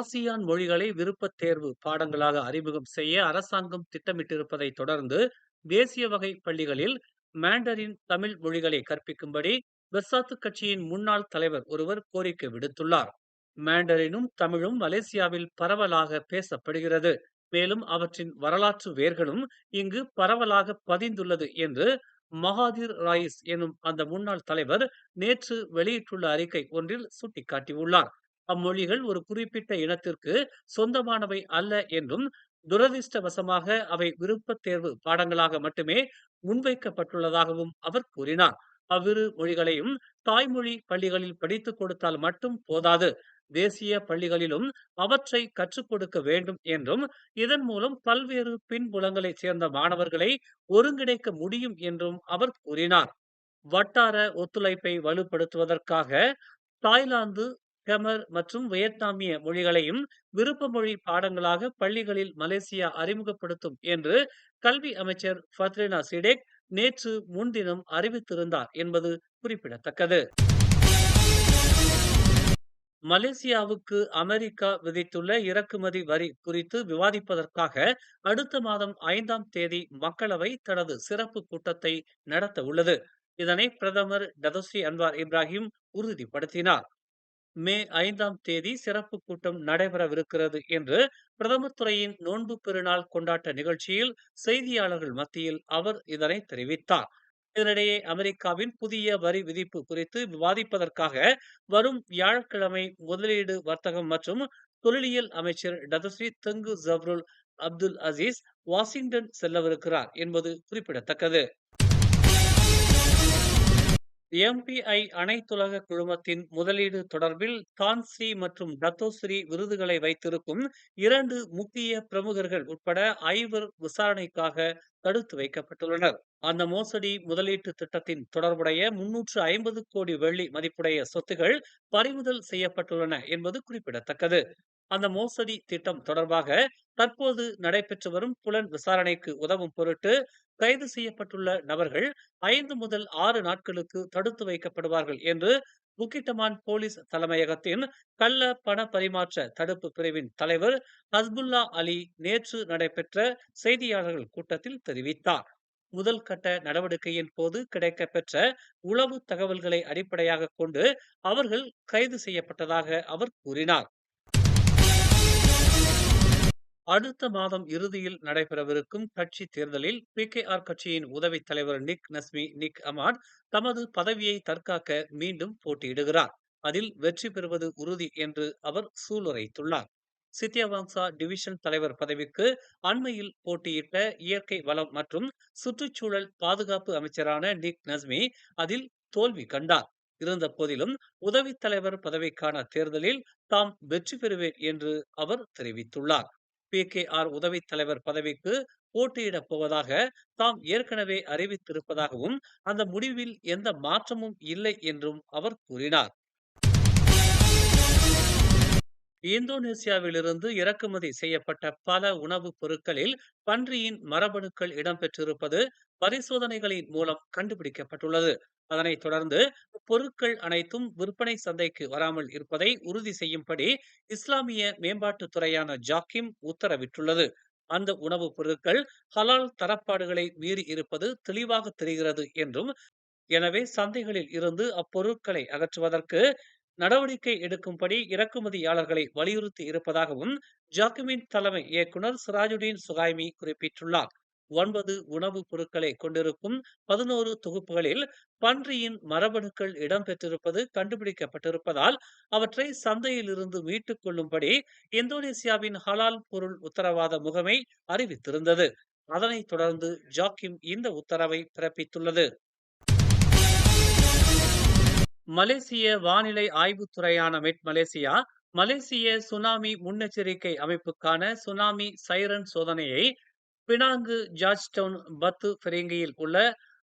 ASEAN மொழிகளை விருப்பத் தேர்வு பாடங்களாக அறிமுகம் செய்ய அரசாங்கம் திட்டமிட்டிருப்பதை தொடர்ந்து தேசிய வகை பள்ளிகளில் மாண்டரின் தமிழ் மொழிகளை கற்பிக்கும்படி பெர்சாத்து கட்சியின் முன்னாள் தலைவர் ஒருவர் கோரிக்கை விடுத்துள்ளார். மாண்டரினும் தமிழும் மலேசியாவில் பரவலாக பேசப்படுகிறது. மேலும் அவற்றின் வரலாற்று வேர்களும் இங்கு பரவலாக பதிந்துள்ளது என்று மகாதீர் ராயிஸ் எனும் அந்த முன்னாள் தலைவர் நேற்று வெளியிட்டுள்ள அறிக்கை ஒன்றில் சுட்டிக்காட்டியுள்ளார். அம்மொழிகள் ஒரு குறிப்பிட்ட இனத்திற்கு சொந்தமானவை அல்ல என்றும் துரதிர்ஷ்டவசமாக அவை விருப்பத் தேர்வு பாடங்களாக மட்டுமே முன்வைக்கப்பட்டுள்ளதாகவும் அவர் கூறினார். அவ்விரு மொழிகளையும் தாய்மொழி பள்ளிகளில் படித்துக் கொடுத்தால் மட்டும் போதாது. தேசிய பள்ளிகளிலும் அவற்றை கற்றுக் கொடுக்க வேண்டும் என்றும் இதன் மூலம் பல்வேறு பின்புலங்களைச் சேர்ந்த மாணவர்களை ஒருங்கிணைக்க முடியும் என்றும் அவர் கூறினார். வட்டார ஒத்துழைப்பை வலுப்படுத்துவதற்காக தாய்லாந்து கமர் மற்றும் வியட்நாமிய மொழிகளையும் விருப்ப மொழி பாடங்களாக பள்ளிகளில் மலேசியா அறிமுகப்படுத்தும் என்று கல்வி அமைச்சர் ஃபத்ரினா சிடேக் நேற்று முன்தினம் அறிவித்திருந்தார் என்பது குறிப்பிடத்தக்கது. மலேசியாவுக்கு அமெரிக்கா விதித்துள்ள இறக்குமதி வரி குறித்து விவாதிப்பதற்காக அடுத்த மாதம் ஐந்தாம் தேதி மக்களவை தனது சிறப்பு கூட்டத்தை நடத்த உள்ளது இதனை பிரதமர் டதஸ்ரீ அன்வார் இப்ராஹிம் உறுதிப்படுத்தினார். மே ஐந்தாம் தேதி சிறப்பு கூட்டம் நடைபெறவிருக்கிறது என்று பிரதமர் துறையின் நோன்பு பெருநாள் கொண்டாட்ட நிகழ்ச்சியில் செய்தியாளர்கள் மத்தியில் அவர் இதனை தெரிவித்தார். இதனிடையே அமெரிக்காவின் புதிய வரி விதிப்பு குறித்து விவாதிப்பதற்காக வரும் வியாழக்கிழமை முதலீடு வர்த்தகம் மற்றும் தொழிலியல் அமைச்சர் Datuk Seri Tengku Zafrul Abdul Aziz Washington செல்லவிருக்கிறார் என்பது குறிப்பிடத்தக்கது. எம்பிஐ அனைத்துலக குழுமத்தின் முதலீடு தொடர்பில் தான்ஸ்ரீ மற்றும் தத்தோஸ்ரீ விருதுகளை வைத்திருக்கும் இரண்டு முக்கிய பிரமுகர்கள் உட்பட ஐவர் விசாரணைக்காக தடுத்து வைக்கப்பட்டுள்ளனர். அந்த மோசடி முதலீட்டு திட்டத்தின் தொடர்புடைய முன்னூற்று ஐம்பது கோடி வெள்ளி மதிப்புடைய சொத்துகள் பறிமுதல் செய்யப்பட்டுள்ளன என்பது குறிப்பிடத்தக்கது. அந்த மோசடி திட்டம் தொடர்பாக தற்போது நடைபெற்று வரும் புலன் விசாரணைக்கு உதவும் பொருட்டு கைது செய்யப்பட்டுள்ள நபர்கள் ஐந்து முதல் ஆறு நாட்களுக்கு தடுத்து வைக்கப்படுவார்கள் என்று புக்கிட்டமான் போலீஸ் தலைமையகத்தின் கள்ள பண பரிமாற்ற தடுப்பு பிரிவின் தலைவர் ஹஸ்புல்லா அலி நேற்று நடைபெற்ற செய்தியாளர்கள் கூட்டத்தில் தெரிவித்தார். முதல் கட்ட நடவடிக்கையின் போது கிடைக்கப்பெற்ற உளவு தகவல்களை அடிப்படையாக கொண்டு அவர்கள் கைது செய்யப்பட்டதாக அவர் கூறினார். அடுத்த மாதம் இறுதியில் நடைபெறவிருக்கும் கட்சி தேர்தலில் பி கே ஆர் கட்சியின் உதவித் தலைவர் நிக் நஸ்மி நிக் அமாட் தமது பதவியை தற்காக்க மீண்டும் போட்டியிடுகிறார். அதில் வெற்றி பெறுவது உறுதி என்று அவர் சூளுரைத்துள்ளார். சித்தியவாங்சா டிவிஷன் தலைவர் பதவிக்கு அண்மையில் போட்டியிட்ட இயற்கை வளம் மற்றும் சுற்றுச்சூழல் பாதுகாப்பு அமைச்சரான நிக் நஸ்மி அதில் தோல்வி கண்டார். இருந்த போதிலும் உதவித் தலைவர் பதவிக்கான தேர்தலில் தாம் வெற்றி பெறுவேன் என்று அவர் தெரிவித்துள்ளார். பி. கே. ஆர். உதவித் தலைவர் பதவிக்கு போட்டியிடப் போவதாக தாம் ஏற்கனவே அறிவித்திருப்பதாகவும் அந்த முடிவில் எந்த மாற்றமும் இல்லை என்றும் அவர் கூறினார். இந்தோனேசியாவிலிருந்து இறக்குமதி செய்யப்பட்ட பல உணவுப் பொருட்களில் பன்றியின் மரபணுக்கள் இடம்பெற்றிருப்பது பரிசோதனைகளின் மூலம் கண்டுபிடிக்கப்பட்டுள்ளது. அதனைத் தொடர்ந்து பொருட்கள் அனைத்தும் விற்பனை சந்தைக்கு வராமல் இருப்பதை உறுதி செய்யும்படி இஸ்லாமிய மேம்பாட்டுத் துறையான ஜாக்கிம் உத்தரவிட்டுள்ளது. அந்த உணவுப் பொருட்கள் ஹலால் தரப்பாடுகளை மீறி இருப்பது தெளிவாக தெரிகிறது என்றும் எனவே சந்தைகளில் இருந்து அப்பொருட்களை அகற்றுவதற்கு நடவடிக்கை எடுக்கும்படி இறக்குமதியாளர்களை வலியுறுத்தி இருப்பதாகவும் ஜாக்கிமின் தலைமை இயக்குனர் சிராஜுடீன் சுகாய்மி குறிப்பிட்டுள்ளார். ஒன்பது உணவுப் பொருட்களை கொண்டிருக்கும் பதினோரு தொகுப்புகளில் பன்றியின் மரபணுக்கள் இடம்பெற்றிருப்பது கண்டுபிடிக்கப்பட்டிருப்பதால் அவற்றை சந்தையில் இருந்து மீட்டுக் கொள்ளும்படி இந்தோனேசியாவின் ஹலால் பொருள் உத்தரவாத முகமை அறிவித்திருந்தது. அதனைத் தொடர்ந்து ஜாக்கிம் இந்த உத்தரவை பிறப்பித்துள்ளது. மலேசிய வானிலை ஆய்வுத்துறையான மெட் மலேசியா மலேசிய சுனாமி முன்னெச்சரிக்கை அமைப்புக்கான சுனாமி சைரன் சோதனையை பினாங்கு ஜார்ஜ் டவுன் பத்து பெரிங்கியில் உள்ள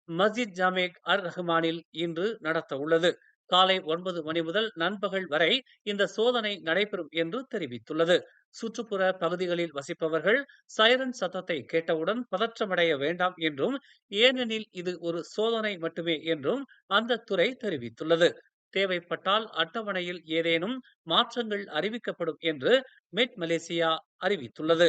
மஸ்ஜித் ஜாமேக் அர் ரஹ்மானில் இன்று நடத்த உள்ளது. காலை ஒன்பது மணி முதல் நண்பகல் வரை இந்த சோதனை நடைபெறும் என்று தெரிவித்துள்ளது. சுற்றுப்புற பகுதிகளில் வசிப்பவர்கள் சைரன் சத்தத்தை கேட்டவுடன் பதற்றமடைய வேண்டாம் என்றும் ஏனெனில் இது ஒரு சோதனை மட்டுமே என்றும் அந்த துறை தெரிவித்துள்ளது. தேவைப்பட்டால் அட்டவணையில் ஏதேனும் மாற்றங்கள் அறிவிக்கப்படும் என்று மெட் மலேசியா அறிவித்துள்ளது.